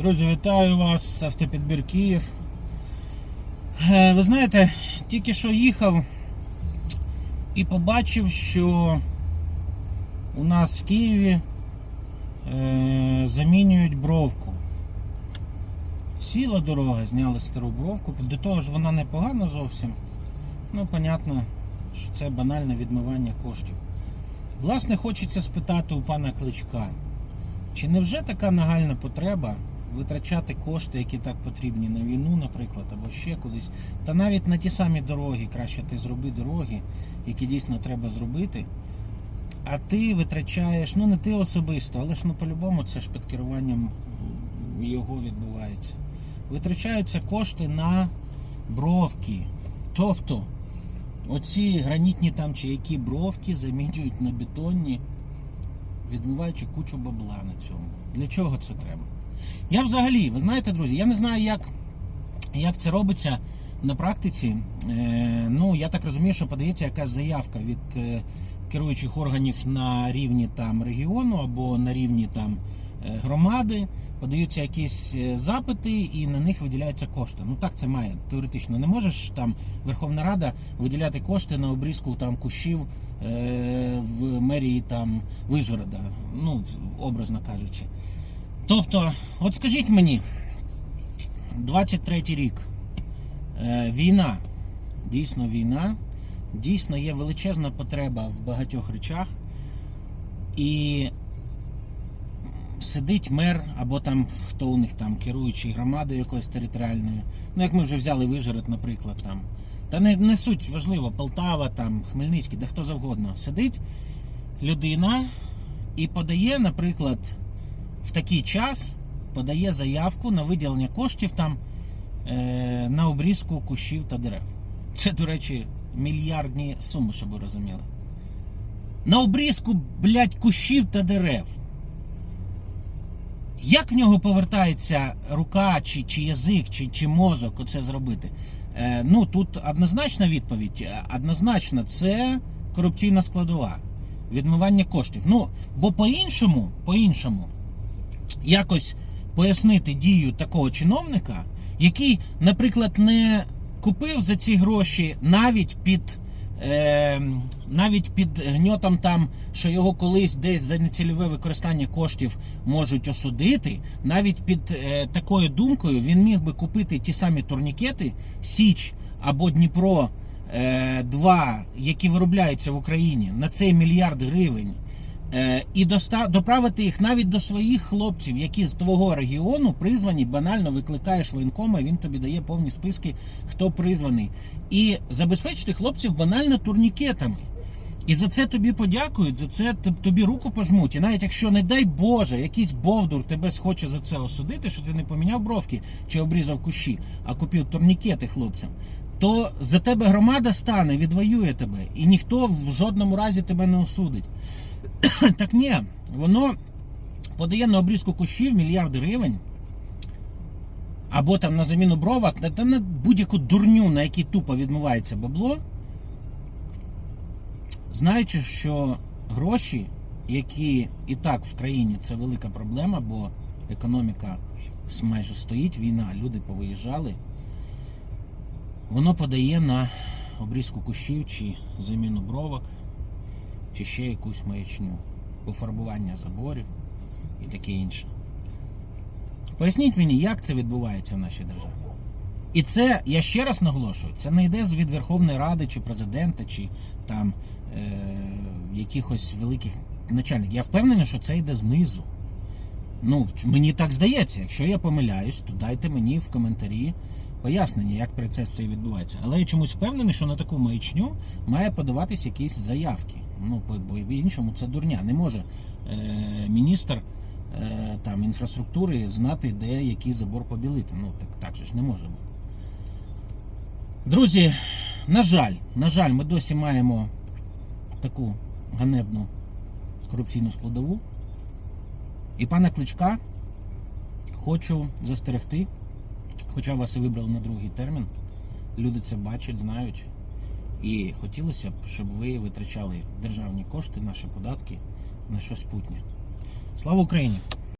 Друзі, вітаю вас, автопідбір Київ. Е, Ви знаєте, тільки що їхав і побачив, що у нас в Києві е, замінюють бровку. Ціла дорога, зняли стару бровку. До того ж вона непогана зовсім. Ну, понятно, що це банальне відмивання коштів. Власне, хочеться спитати у пана Кличка. Чи не вже така нагальна потреба витрачати кошти, які так потрібні на війну, наприклад, або ще кудись, та навіть на ті самі дороги, краще ти зроби дороги, які дійсно треба зробити, а ти витрачаєш, ну не ти особисто, але ж ну по-любому це ж під керуванням його відбувається. Витрачаються кошти на бровки. Тобто, оці гранітні там чи які бровки замінюють на бетонні відмиваючи кучу бабла на цьому. Для чого це треба? Я взагалі, ви знаєте, друзі, я не знаю, як, як це робиться на практиці. Е, ну, я так розумію, що подається якась заявка від е, керуючих органів на рівні там регіону або на рівні там е, громади, подаються якісь е, запити і на них виділяються кошти. Ну так це має теоретично. Не можеш там Верховна Рада виділяти кошти на обрізку там кущів е, в мерії там Вижгорода, ну образно кажучи. Тобто, от скажіть мені, 23 рік, е, війна, дійсно війна, дійсно є величезна потреба в багатьох речах. І сидить мер, або там хто у них там керуючий громадою якоюсь територіальною. Ну, як ми вже взяли Вижгород, наприклад, там. Та не, не суть важливо, Полтава, там, Хмельницький, де хто завгодно. Сидить людина і подає, наприклад, в такий час подає заявку на виділення коштів там е, на обрізку кущів та дерев. Це, до речі, мільярдні суми, щоб ви розуміли. На обрізку, блядь, кущів та дерев. Як в нього повертається рука, чи, чи язик, чи, чи мозок оце зробити? Е, ну тут однозначна відповідь. Однозначно, це корупційна складова. Відмивання коштів. Ну, бо по-іншому, по-іншому, якось пояснити дію такого чиновника, який, наприклад, не купив за ці гроші навіть під. Е, навіть під гньотом там, що його колись десь за нецільове використання коштів можуть осудити, навіть під е, такою думкою він міг би купити ті самі турнікети Січ або Дніпро е, 2, які виробляються в Україні на цей мільярд гривень. Е, і доправити їх навіть до своїх хлопців, які з твого регіону призвані, банально викликаєш воєнкома, і він тобі дає повні списки, хто призваний. І забезпечити хлопців банально турнікетами. І за це тобі подякують, за це тобі руку пожмуть. І навіть якщо, не дай Боже, якийсь бовдур тебе схоче за це осудити, що ти не поміняв бровки чи обрізав кущі, а купив турнікети хлопцям, то за тебе громада стане, відвоює тебе, і ніхто в жодному разі тебе не осудить. Так ні, воно подає на обрізку кущів мільярд гривень. Або там на заміну бровок, та на будь-яку дурню, на якій тупо відмивається бабло. Знаючи, що гроші, які і так в країні це велика проблема, бо економіка майже стоїть, війна, люди повиїжджали, воно подає на обрізку кущів чи заміну бровок чи ще якусь маячню, пофарбування заборів і таке інше. Поясніть мені, як це відбувається в нашій державі. І це, я ще раз наголошую, це не йде з від Верховної Ради чи президента, чи там е, якихось великих начальників. Я впевнений, що це йде знизу. Ну, мені так здається. Якщо я помиляюсь, то дайте мені в коментарі пояснення, як процес цей відбувається. Але я чомусь впевнений, що на таку маячню має подаватись якісь заявки. Ну, бо іншому це дурня. Не може е, міністр е, там, інфраструктури знати, де який забор побілити. Ну, так, так же ж не може бути. Друзі, на жаль, на жаль, ми досі маємо таку ганебну корупційну складову. І пана Кличка хочу застерегти, хоча вас і вибрали на другий термін. Люди це бачать, знають. І хотілося б, щоб ви витрачали державні кошти, наші податки на щось путнє. Слава Україні!